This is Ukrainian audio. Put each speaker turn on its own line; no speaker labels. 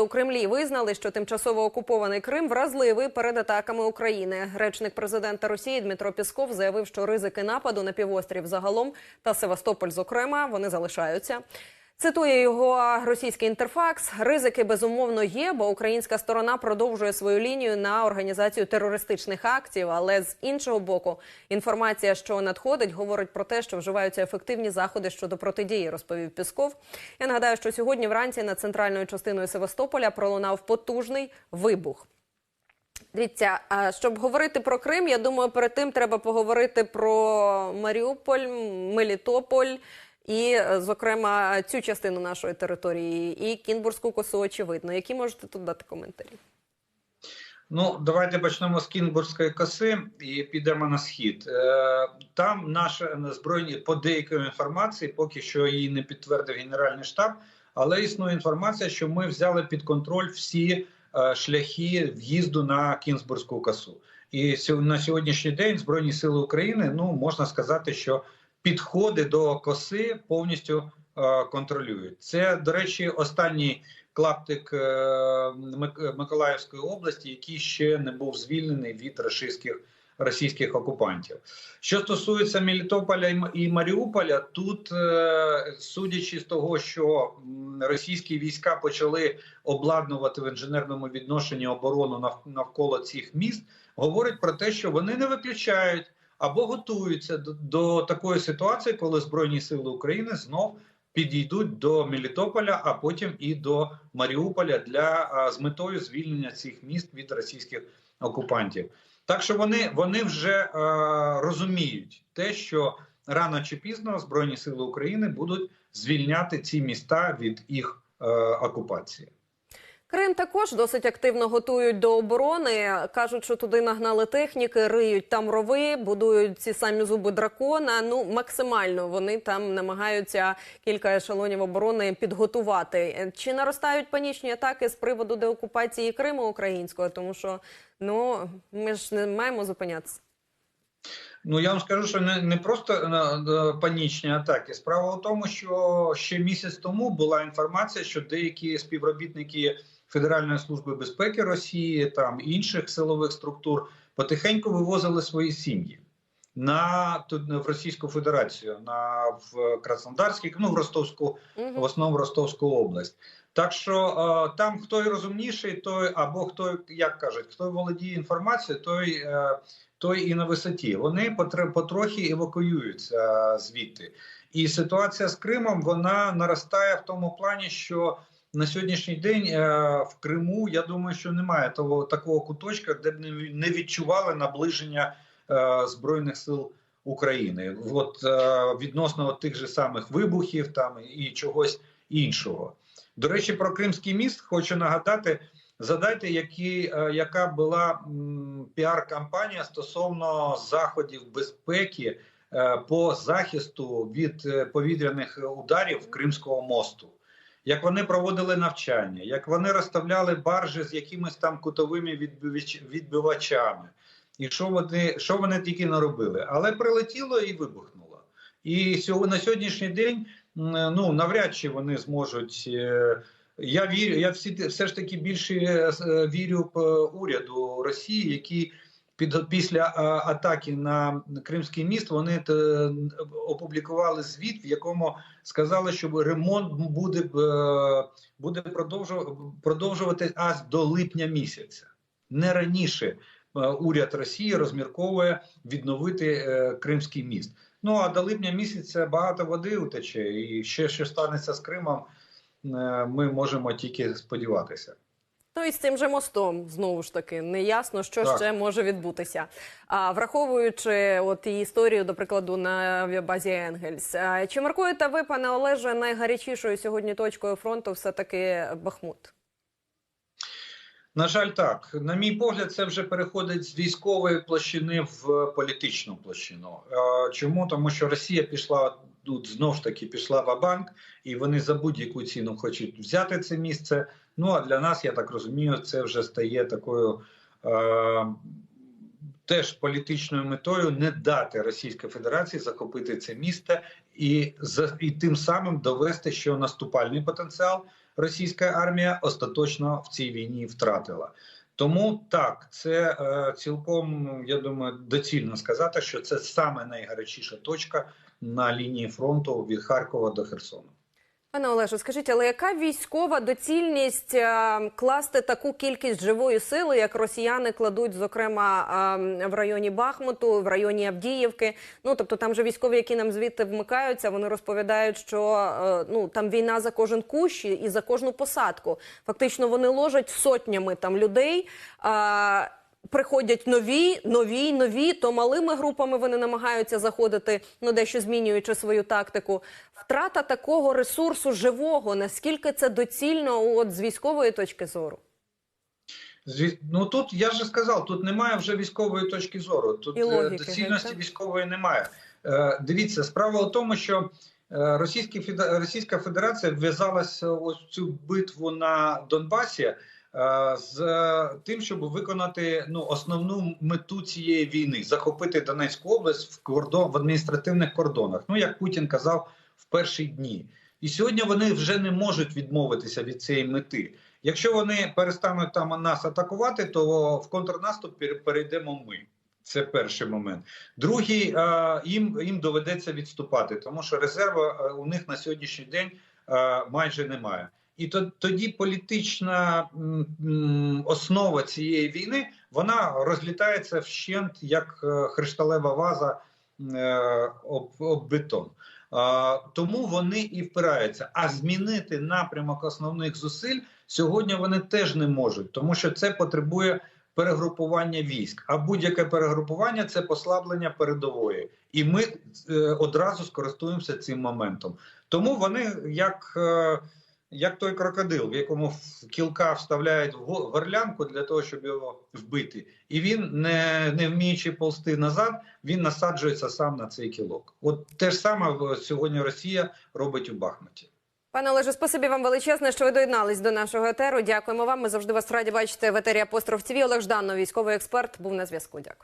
У Кремлі визнали, що тимчасово окупований Крим вразливий перед атаками України. Речник президента Росії Дмитро Пісков заявив, що ризики нападу на півострів загалом та Севастополь, зокрема, вони залишаються. Цитує його російський інтерфакс. Ризики безумовно є, бо українська сторона продовжує свою лінію на організацію терористичних актів. Але з іншого боку, інформація, що надходить, говорить про те, що вживаються ефективні заходи щодо протидії, розповів Пісков. Я нагадаю, що сьогодні вранці над центральною частиною Севастополя пролунав потужний вибух. Дивіться, щоб говорити про Крим, я думаю, перед тим треба поговорити про Маріуполь, Мелітополь і, е, зокрема, цю частину нашої території, і Кінбурзьку косу, очевидно. Які можете тут дати коментарі?
Ну, давайте почнемо з Кінбурзької коси і підемо на схід. Е, Там наші збройні по деякої інформації, поки що її не підтвердив Генеральний штаб, але існує інформація, що ми взяли під контроль всі е, шляхи в'їзду на Кінбурзьку косу. І на сьогоднішній день Збройні Сили України ну можна сказати, що підходи до коси повністю е, контролюють. Це, до речі, останній клаптик е, Мик- Миколаївської області, який ще не був звільнений від російських російських окупантів. Що стосується Мелітополя і Маріуполя, тут, е, судячи з того, що російські війська почали обладнувати в інженерному відношенні оборону навколо цих міст, говорить про те, що вони не виключають або готуються до, до такої ситуації, коли Збройні Сили України знов підійдуть до Мелітополя, а потім і до Маріуполя для з метою звільнення цих міст від російських окупантів. Так що вони, вони вже е, розуміють те, що рано чи пізно Збройні Сили України будуть звільняти ці міста від їх е, окупації.
Крим також досить активно готують до оборони. кажуть, що туди нагнали техніки, риють там рови, будують ці самі зуби дракона. Ну максимально вони там намагаються кілька ешелонів оборони підготувати. Чи наростають панічні атаки з приводу деокупації Криму українського? Тому що ну ми ж не маємо зупинятися.
Ну я вам скажу, що не, не просто е, панічні атаки. Справа в тому, що ще місяць тому була інформація, що деякі співробітники Федеральної служби безпеки Росії там інших силових структур потихеньку вивозили свої сім'ї на тут в Російську Федерацію, на в Краснодарський, ну в Ростовську, в основному Ростовську область. Так що е, там хто і розумніший, той або хто як кажуть, хто володіє інформацією, той. Е, той і на висоті. Вони потр- потрохи евакуюються звідти. І ситуація з Кримом вона наростає в тому плані, що на сьогоднішній день е, в Криму я думаю, що немає того такого куточка, де б не відчували наближення е, збройних сил України. От е, відносно от тих же самих вибухів там і чогось іншого. До речі, про Кримський міст хочу нагадати. Задайте, які, яка була піар-кампанія стосовно заходів безпеки по захисту від повітряних ударів Кримського мосту. Як вони проводили навчання, як вони розставляли баржі з якимись там кутовими відбивачами, і що вони, що вони тільки не робили. Але прилетіло і вибухнуло. І на сьогоднішній день ну, навряд чи вони зможуть. е, я вірю, я всі все ж таки більше е, вірю в уряду Росії, які під після атаки на Кримський міст вони те, опублікували звіт, в якому сказали, що ремонт буде е, буде продовжувати аж до липня місяця. Не раніше е, уряд Росії розмірковує відновити е, Кримський міст. Ну а до липня місяця багато води утече, і ще що станеться з Кримом е, ми можемо тільки сподіватися.
Ну і з цим же мостом знову ж таки не ясно, що
Так.
ще може відбутися. А враховуючи от і історію, до прикладу, на авіабазі Енгельс, а, чи маркуєте ви, пане Олеже, найгарячішою сьогодні точкою фронту все таки Бахмут?
На жаль, так на мій погляд, це вже переходить з військової площини в політичну площину. Е, Чому тому, що Росія пішла тут знов ж таки пішла в банк і вони за будь-яку ціну хочуть взяти це місце. Ну а для нас, я так розумію, це вже стає такою. Е, Теж політичною метою не дати Російській Федерації захопити це місто і і тим самим довести, що наступальний потенціал російська армія остаточно в цій війні втратила. Тому так, це е, цілком я думаю доцільно сказати, що це саме найгарячіша точка на лінії фронту від Харкова до Херсону.
Пане Олеже, скажіть, але яка військова доцільність е, класти таку кількість живої сили, як росіяни кладуть, зокрема е, в районі Бахмуту, в районі Авдіївки? Ну тобто там же військові, які нам звідти вмикаються, вони розповідають, що е, ну там війна за кожен кущ і- за кожну посадку. Фактично вони ложать сотнями там людей. Приходять нові, нові, нові, то малими групами вони намагаються заходити, ну дещо змінюючи свою тактику. Втрата такого ресурсу живого, наскільки це доцільно, от з військової точки зору?
Ну тут я вже сказав, тут немає вже військової точки зору. Тут е,
логіки,
доцільності
так?
військової немає. Е, Дивіться, справа у тому, що е, Російська Федерація вв'язалася ось цю битву на Донбасі з е, тим, щоб виконати ну основну мету цієї війни захопити Донецьку область в кордон в адміністративних кордонах. Ну як Путін казав в перші дні. І сьогодні вони вже не можуть відмовитися від цієї мети. Якщо вони перестануть там нас атакувати, то в контрнаступ перейдемо ми. Це перший момент. Другий е, їм, їм доведеться відступати, тому що резерву е, у них на сьогоднішній день е, майже немає. І тоді політична основа цієї війни вона розлітається вщент як е, хришталева ваза е, об, об бетон. Тому вони і впираються. А змінити напрямок основних зусиль сьогодні вони теж не можуть, тому що це потребує перегрупування військ. А будь-яке перегрупування це послаблення передової, і ми е, одразу скористуємося цим моментом. Тому вони як. Як той крокодил, в якому кілка вставляють в го- горлянку для того, щоб його вбити, і він, не, не вміючи ползти назад, він насаджується сам на цей кілок. От те ж саме сьогодні Росія робить у Бахмуті.
Пане Олеже, спасибі вам величезне, що ви доєднались до нашого етеру. Дякуємо вам. Ми завжди вас раді бачити в етері Апостроф ТВ. Олег Жданов, військовий експерт, був на зв'язку. Дякую.